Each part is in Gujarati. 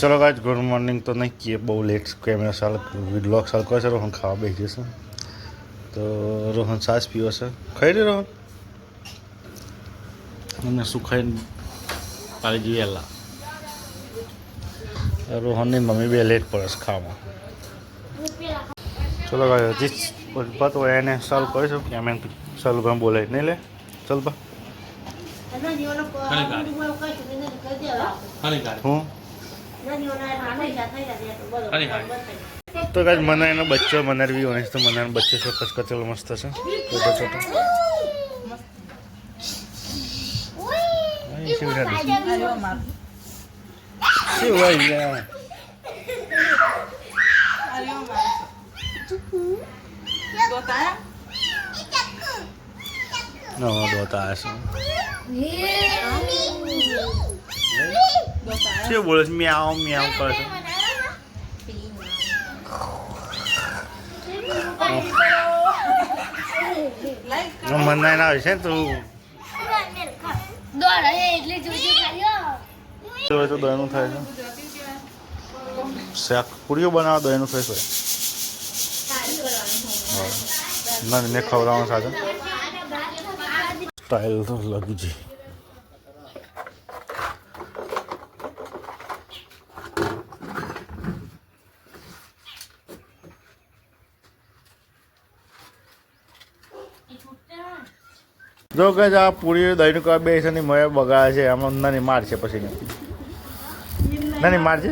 ચલો ગાઈઝ ગુડ મોર્નિંગ તો નહીં કીએ બહુ લેટ કેમેરા સાલ વ્લોગ સાલ કરે છે રોહન ખાવા બેસી જશે. તો રોહન સાસ પીવો છે. ખાઈ લે રોહન. અને શું ખાઈને પાડી જઈએ એલા રોહનની મમ્મી બે લેટ પડે છે ખાવામાં. ચલો ગાઈઝ હજી પત હોય એને સાલ કરીશું છે. અમે સાલ ભાઈ બોલે નહીં લે? ચલ બા. હું? તો કાંઈ મને એનો બચ્ચો મનારવી હોય તો મને એનો બચ્ચો ચોક્કસ કચેલો મસ્ત છે છોટો છોટો Ay, શું રાડું? શું હોય યાર? No, દોતા હશે શું બોલે છે મ્યાઉ મ્યાઉ કરે છે મનાઈ ના હોય છે તું તો દહીંનું થાય છે શાક પૂરીઓ બનાવવા દહીંનું થાય છે ના ને ખવડાવવાનું સાથે સ્ટાઇલ તો લગી છે જો કે આ પૂરી દહીં કવા બે છે મય બગાડે છે આમાં નાની માર છે પછી નાની માર છે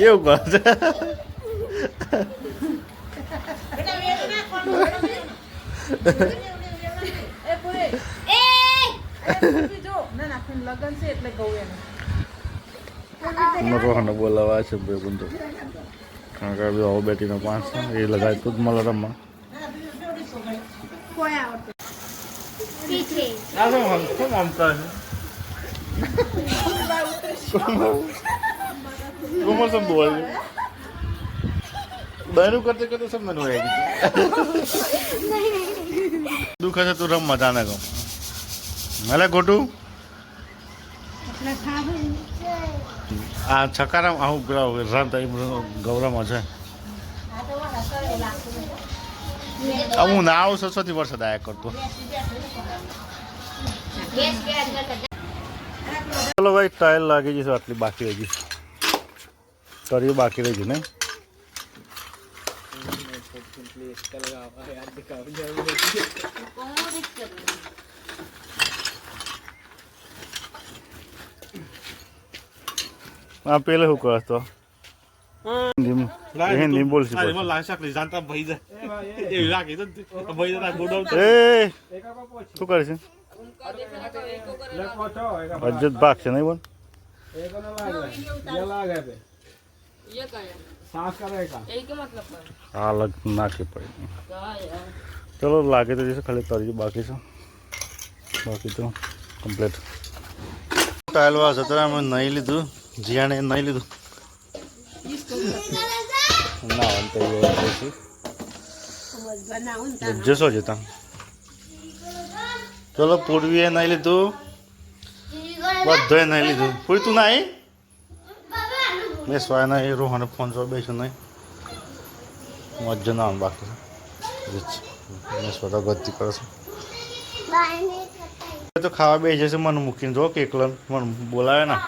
એવું કરે છે લગન છે એટલે ગૌ એને બોલાવા છે બંધો કારણ કે હવે બેટીનો પાંચ છે એ લગાય તું જ મળે રમવા. કોમલ સમ બોલ દયનું કરતે કરતે સમ મને હોય દુઃખ છે તું રમવા જાને ગમ મેલે ગોટું આ છકારામ આવું પેલા તો ગૌરવમાં છે. હું ના આવું, સરસ્વતી વરસાદ આયા કરતો. ચલો ભાઈ ટાઇલ લાગી જશે આટલી બાકી રહી ગઈ બાકી રહી ગયું નહીં? આ પેલે શું કહો તો? હિન્દીમાં એ બોલશે જાણતા ભાઈ એ શું કરે છે? ભાગ છે નહીં બોલ. આ નાખી પડી. ચલો લાગે તો જશે ખાલી તરી બાકી છે. બાકી તો કમ્પ્લીટ ટાઈલ વાસ અત્યારે અમે નહીં લીધું. જીયાણે નહીં લીધું. ના આમ પછી. જશો જતા ચલો પૂર્વીએ નહીં લીધું. બધોએ નહીં લીધું. પૂરી તું નહીં મેં સ્વાય નહીં રોહને ફોન જોવા બેસું નહીં મજ્જો ના બાકી છે. મેં સ્વતા ગતિ કરે છે. તો ખાવા બે જશે મને મૂકીને જો કે એકલા મને બોલાવે ના.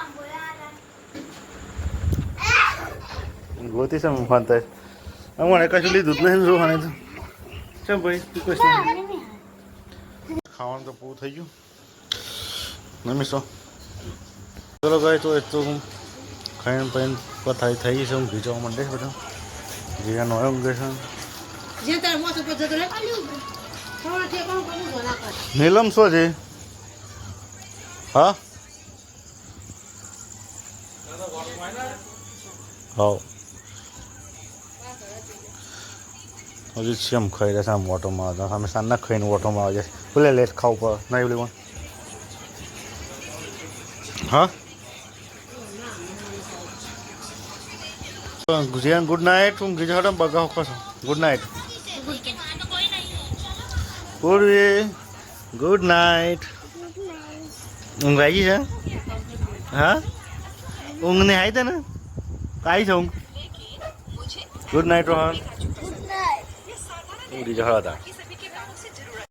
ગોતી છે ફોન થાય મને કશું લીધું જ નહીં રોહાને તો. ચાલ ભાઈ તું કશું ખાવાનું તો પૂરું થઈ ગયું. નમીશો ચલો ભાઈ તો એ તો હું ખાઈને પીને પથારી થઈ છે. હું ભીજવા માંડે છે બધા. જીરા નો છે. જો ના કર નીલમ શું છે? હા? હા. હજી સેમ ખાઈ રહ્યા છે આમ ઓટોમાં હતા અમે સાંજના ખાઈને ઓટોમાં આવે છે બોલે લેટ ખાવું પડે નહીં બોલે હા ગુજિયાન ગુડ નાઇટ હું ગીજા બગા હોકો છો good night Purvi good night ઊંઘ આવી છે હા ઊંઘ ને આવી તને આવી છે ઊંઘ ગુડ નાઇટ રોહન ઊંઘી જવા હતા